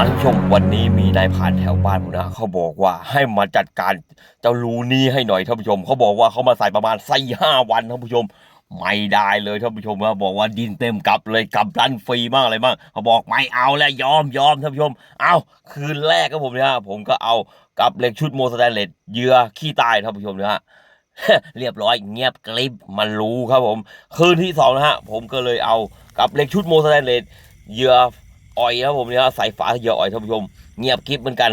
มาท่านผู้ชมวันนี้มีนายผ่านแถวบ้านผมนะเขาบอกว่าให้มาจัดการเจ้ารูนี้ให้หน่อยท่านผู้ชมเขาบอกว่าเขามาใส่ประมาณใส่ห้าวันท่านผู้ชม ไม่ได้เลยท่านผู้ชมนะบอกว่าดินเต็มกับเลยกับรันฟรีมากอะไรมากเขาบอกไม่เอาแล้วยอมยอมท่านผู้ชม เอาคืนแรกก็ผมเนี่ยผมก็เอากับเหล็กชุดโมสแตนเลสเยื่อขี้ตายท่านผู้ชมนะฮะเรียบร้อยเงียบกริบมันรู้ครับผม คืนที่สองนะฮะผมก็เลยเอากับเหล็กชุดโมสแตนเลสเยื่อ อ่อยครับผมเนี่ยใส่ฝาเหยื่ออ่อยท่านผู้ชม เงียบคลิปเหมือนกัน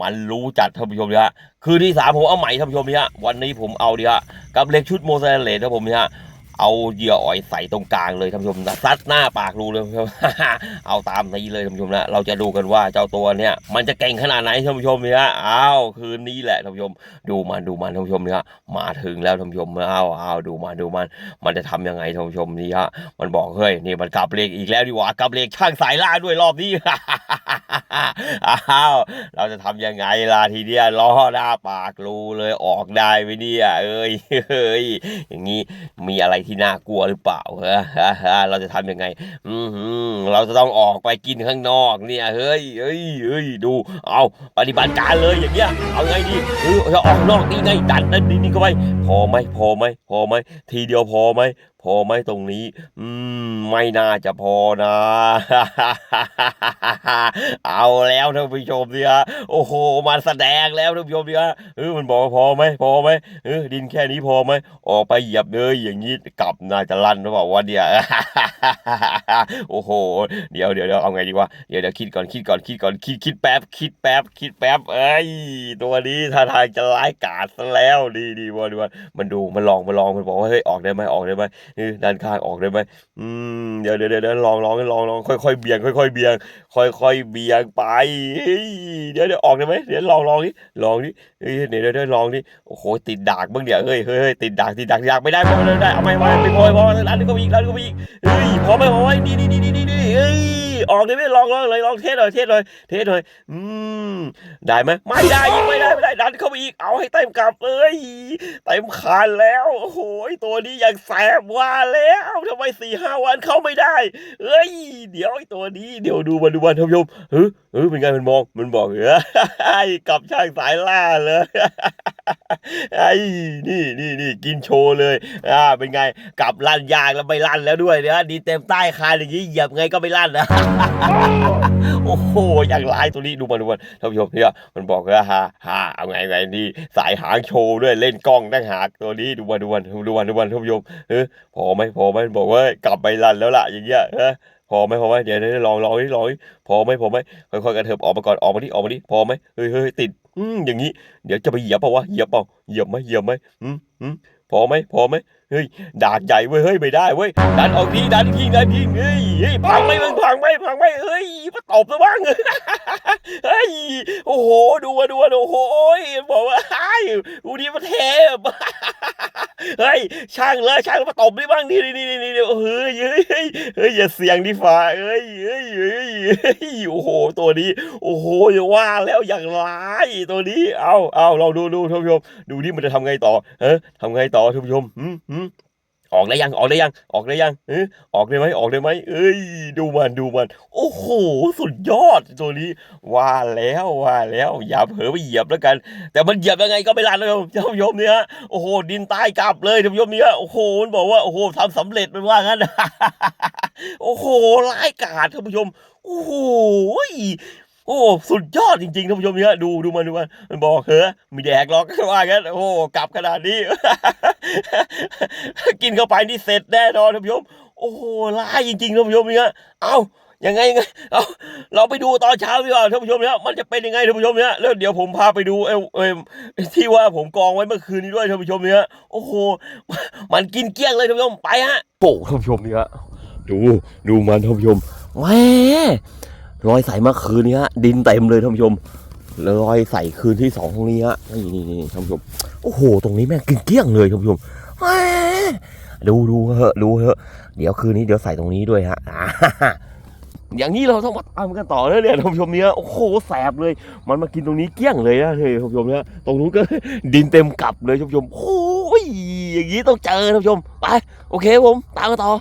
มันรู้จัดท่านผู้ชมเนี่ยฮะคือที่สามผมเอาใหม่ท่านผู้ชมเนี่ยวันนี้ผมเอาดีฮะกับเล็กชุดโมสแตนเลตครับผมเนี่ย เอาเหยื่ออ่อยใส่ตรงกลางเลยท่านผู้ชมซัดหน้าปากรูเลยท่านผู้ชมเอาตามนี้เลยท่านผู้ชมนะเราจะดูกันว่าเจ้าตัวเนี่ยมันจะเก่งขนาดไหนท่านผู้ชมเนี่ยอ้าวคืนนี้แหละท่านผู้ชม ดูมันดูมันท่านผู้ชมเนี่ยมาถึงแล้วท่านผู้ชมอ้าวอ้าวดูมันดูมัน มันจะทำยังไงท่านผู้ชมนี่ฮะมันบอกเฮ้ยนี่มันกลับเลขอีกแล้วดีกว่ากลับเลขช่างสายล่าด้วยรอบนี้อ้าวเราจะทำยังไงล่ะทีเดียวล้อหน้าปากรูเลยออกได้ไหมเนี่ยเอ้ยเฮ้ยอย่างนี้มีอะไรที่น่ากลัวหรือเปล่าเออเราจะทำยังไง อือหือเราจะต้องออกไปกินข้างนอกเนี่ยเฮ้ยเฮ้ยเฮ้ยดู เอาปฏิบัติการเลยอย่างเงี้ยเอาไงดีเออจะออกนอกนี่ไงดันนั่นนี่นี่เข้าไปพอไหมพอไหมพอไหมทีเดียวพอไหม อไหมตรงนี้ อืม ไม่น่าจะพอนะ เอาแล้วท่านผู้ชมเนี่ยโอ้โหมาแสดงแล้วท่านผู้ชมเนี่ยเออมันบอกว่าพอไหมพอไหมเออดินแค่นี้พอไหมออกไปเหยียบเลยอย่างนี้กลับน่าจะลั่นหรือเปล่าวะเนี่ยโอ้โห เดี๋ยวเดี๋ยวเดี๋ยวเอาไงดีวะเดี๋ยวเดี๋ยวคิดก่อนคิดก่อนคิดก่อนคิดคิดแป๊บคิดแป๊บคิดแป๊บเอ้ยตัวนี้ท่าทางจะร้ายกาจซะแล้วดีดีวะดีวะมันดูมันลองมันลองมันบอกว่าเฮ้ยออกได้ไหมออกได้ไหมด้านข้างออกได้ไหมอืมเดี๋ยวเดี๋ยวเดี๋ยวลองลองลองลองค่อยค่อยๆเบี่ยงค่อยค่อยๆเบี่ยงค่อยค่อยๆเบี่ยงไปเดี๋ยวเดี๋ยวออกได้ไหมเดี๋ยวลองลองดิลองดิเฮ้ยเดี๋ยวเดี๋ยวเดี๋ยวลองดิโอ้โหติดดากบ้างเดี๋ยวเฮ้ยเฮ้ยเฮ้ยติดดากติดดากติดดากไม่ได้ไม่ได้ไม่ได้เอาไม่ไม่ไม่พอไม่พอร้านนี้ก็มีอีกร้านนี้ก็มีอีกเฮ้ยพอไหมพอไหมนี่นี่นี่นี่นี่เฮ้ยออกได้ไหมลองลองเลยลองเทสหน่อยเทสหน่อยเทสหน่อยอืมได้ไหมไม่ได้ไม่ได้ไได้ดันเข้าไปอีกเอาให้เต็มกลับเอ้ยเต็มคานแล้วโอ้โหตัวนี้อยังแสบว่าแล้วทำไมสี่ห้าวันเข้าไม่ได้ เอ้ย เดี๋ยวไอ้ตัวนี้เดี๋ยวดูมันดูมันท่านผู้ชมเฮ้ยเฮ้ยเป็นไงมันมองมันบอกเฮ้ยกลับช่างสายล่าเลยไอ้นี่นี่นี่กินโชว์เลยอ่าเป็นไงกลับลั่นยางแล้วไม่ลั่นแล้วด้วยเนี่ยดีเต็มใต้คานอย่างนี้เหยียบไงก็ไม่ลั่นนะ โอ้โหอย่างไรตัวนี้ดูมันดูมันท่านผู้ชมเนี่ยมันบอกว่าฮ่าฮ่าเอาไงไงดีสายหางโชว์ด้วยเล่นกล้องตั้งหากตัวนี้ดูมันดูมันดูมันดูมันท่านผู้ชมเออพอไหมพอไหมมันบอกว่ากลับไปลันแล้วล่ะอย่างเงี้ยเออพอไหมพอไหมเดี๋ยวเดี๋ยวลองลองดิลองดิพอไหมพอไหมค่อยๆกระเถิบออกมาก่อนออกมาดิออกมาดิพอไหมเฮ้ยเฮ้ยติดอืมอย่างนี้ เดี๋ยวจะไปเหยียบเปล่าวะเหยียบเปล่าเหยียบไหมเหยียบไหมอืมอืมพอไหมพอไหมเฮ้ยดากใหญ่เว้ยเฮ้ยไม่ได้เว้ยดันออกทีดันทีดันทีเฮ้ยเฮ้ยพังไหมมึงพังไหม พังไหมเฮ้ยมาตบซะบ้างเฮ้ยโอ้โห ดูอะดูอะโอ้โหบอกว่าไอ้ดูดีมันเทพเฮ้ยช่างเลยช่างมาตบได้บ้างนี่นี่นี่นี่เฮ้ยเฮ้ยเฮ้ยเฮ้ยอย่าเสียงดิฟ้าเฮ้ยเฮ้ยเฮ้ยโอ้โหตัวนี้ โอ้โหอย่าว่าแล้วอย่างร้ายตัวนี้ เอาเอาเราดูดูท่านผู้ชมดูที่มันจะทำไงต่อเออทำไงต่อท่านผู้ชมหืมหืม ออกได้ยังออกได้ยังออกได้ยังเออออกได้ไหมออกได้ไหมเอ้ย ดูมันดูมัน โอ้โห สุดยอดตัวนี้ว่าแล้วว่าแล้วอย่าเผลอไปเหยียบแล้วกัน แต่มันเหยียบยังไงก็ไม่รันเลยท่านผู้ชมเนี่ยโอ้โหดินใต้กลับเลยท่านผู้ชมเนี่ยโอ้โหมันบอกว่าโอ้โหทำสำเร็จมันว่างั้นโอ้โหร้ายกาจท่านผู้ชมโอ้โหโอ้สุดยอดจริงๆท่านผู้ชมเนี่ยดูดูมันดูมันมันบอกเฮ้ยมีแดกหรอกว่างั้นโอ้โหกลับขนาดนี้ กินเข้าไปนี่เสร็จแน่นอนท่านผู้ชมโอ้โหร้ายจริงๆท่านผู้ชมเนี่ยเอ้ายังไงยังไงเอาเราไปดูตอนเช้าดีกว่าท่านผู้ชมเนี่ยมันจะเป็นยังไงท่านผู้ชมเนี่ยแล้วเดี๋ยวผมพาไปดูเอ้เอที่ว่าผมกองไว้เมื่อคืนนี้ด้วยท่านผู้ชมเนี่ยโอ้โหมันกินเกลี้ยงเลยท่านผู้ชมไปฮะโอ้ท่านผู้ชมเนี่ยดูดูมันท่านผู้ชมแหมรอยใสเมื่อคืนนี้ฮะดินเต็มเลยท่านผู้ชมรอยใสคืนที่สองตรงนี้ฮะนี่นี่นี่ท่านผู้ชม โอ้โห ตรงนี้แม่งกินเกลี้ยงเลยท่านผู้ชมแหมดูดูเหอะดูเหอะ เดี๋ยวคืนนี้เดี๋ยวใส่ตรงนี้ด้วยฮะอย่างนี้เราต้องมาตามกันต่อเลยเนี่ยท่านผู้ชมเนี่ยโอ้โหแสบเลย มันมากินตรงนี้เกลี้ยงเลยนะเฮ้ยท่านผู้ชมเนี่ยตรงนู้นก็ดินเต็มกลับเลยท่านผู้ชมโอ้ยอย่างนี้ต้องเจอท่านผู้ชมไปโอเคผมตามกันต่อ